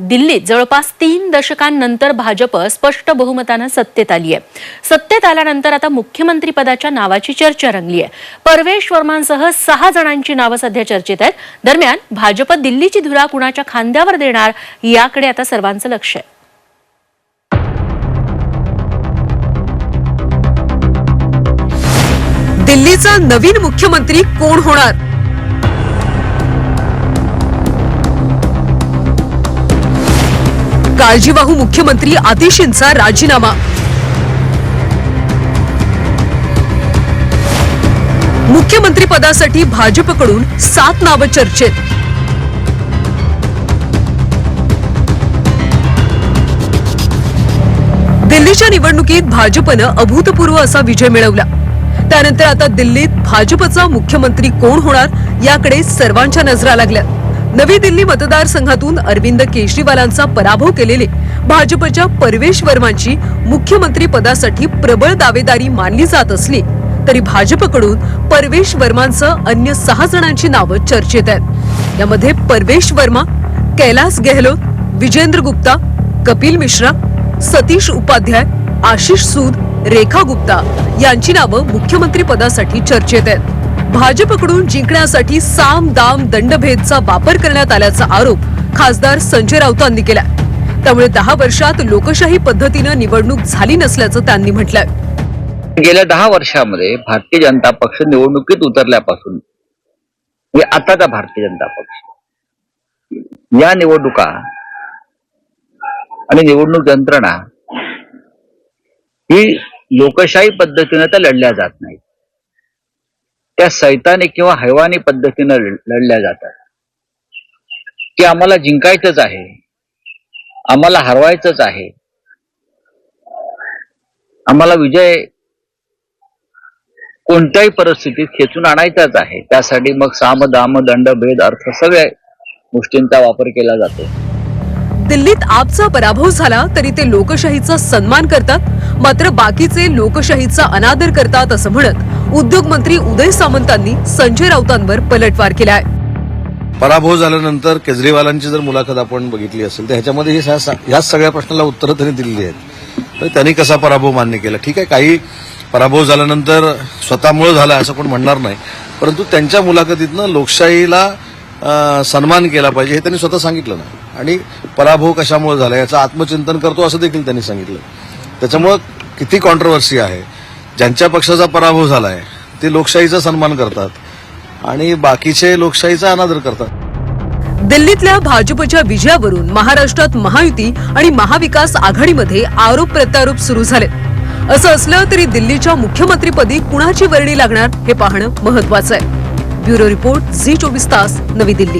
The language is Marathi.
दिल्लीत जवळपास तीन दशकांनंतर भाजप स्पष्ट बहुमतानं सत्तेत आली आहे. सत्तेत आल्यानंतर आता मुख्यमंत्रीपदाच्या नावाची चर्चा रंगली आहे. परवेश वर्मांसह सहा जणांची नावं सध्या चर्चेत आहेत. दरम्यान भाजप दिल्लीची धुरा कुणाच्या खांद्यावर देणार याकडे आता सर्वांचं लक्ष आहे. दिल्लीचा नवीन मुख्यमंत्री कोण होणार? काळजीवाहू मुख्यमंत्री आतिशींचा राजीनामा. मुख्यमंत्री पदासाठी भाजपकडून सात नावं चर्चेत. दिल्लीच्या निवडणुकीत भाजपनं अभूतपूर्व असा विजय मिळवला. त्यानंतर आता दिल्लीत भाजपचा मुख्यमंत्री कोण होणार याकडे सर्वांच्या नजरा लागल्या. नवी दिल्ली मतदारसंघातून अरविंद केजरीवालांचा पराभव केलेले भाजपच्या परवेश वर्मांची मुख्यमंत्री पदासाठी प्रबळ दावेदारी मानली जात असली तरी भाजपकडून परवेश वर्मांसह अन्य सहा जणांची नावं चर्चेत आहेत. यामध्ये परवेश वर्मा कैलास गेहलोत विजेंद्र गुप्ता कपिल मिश्रा सतीश उपाध्याय आशिष सूद रेखा गुप्ता यांची नावं मुख्यमंत्री पदासाठी चर्चेत आहेत. भाजपकडून जिंकण्यासाठी साम दाम दंडभेदचा वापर करण्यात आल्याचा आरोप खासदार संजय राऊतांनी केला त्यामुळे दहा वर्षात लोकशाही पद्धतीनं निवडणूक झाली नसल्याचं त्यांनी म्हटलंय. गेल्या दहा वर्षामध्ये भारतीय जनता पक्ष निवडणुकीत उतरल्यापासून म्हणजे आताचा भारतीय जनता पक्ष या निवडणुका आणि निवडणूक यंत्रणा ही लोकशाही पद्धतीने तर लढल्या जात नाहीत. त्या सैतानी किंवा हैवानी पद्धतीनं लढल्या जातात. की आम्हाला जिंकायचंच आहे. आम्हाला हरवायचंच आहे. आम्हाला विजय कोणत्याही परिस्थितीत खेचून आणायचाच आहे. त्यासाठी मग साम दाम दंड भेद अर्थ सगळ्या गोष्टींचा वापर केला जातो. दिल्लीत आपचा पराभव झाला तरी ते लोकशाहीचा सन्मान करतात. मात्र बाकीचे लोकशाहीचा अनादर करतात असं म्हणत उद्योग मंत्री उदय सामंतांनी संजय राऊतांवर पलटवार केलाय. पराभव झाल्यानंतर केजरीवालांची जर मुलाखत आपण बघितली असेल तर ह्याच्यामध्ये हे ह्या सगळ्या प्रश्नाला उत्तरं त्यांनी दिलेली आहेत. तर त्यांनी कसा पराभव मान्य केला? ठीक आहे काही पराभव झाल्यानंतर स्वतःमुळे झाला असं पण म्हणणार नाही परंतु त्यांच्या मुलाखतीतनं लोकशाहीला सन्मान केला पाहिजे हे त्यांनी स्वतः सांगितलं ना. आणि पराभव कशामुळे झाला याचं आत्मचिंतन करतो असं देखील त्यांनी सांगितलं. त्याच्यामुळं किती कॉन्ट्रोवर्सी आहे ज्यांच्या पक्षाचा पराभव झालाय ते लोकशाहीचा सन्मान करतात आणि बाकीचे लोकशाहीचा अनादर करतात. दिल्लीतल्या भाजपच्या विजयावरून महाराष्ट्रात महायुती आणि महाविकास आघाडीमध्ये आरोप प्रत्यारोप सुरू झाले असं असलं तरी दिल्लीच्या मुख्यमंत्रीपदी कुणाची वर्णी लागणार हे पाहणं महत्वाचं आहे. ब्युरो रिपोर्ट झी चोवीस तास नवी दिल्ली.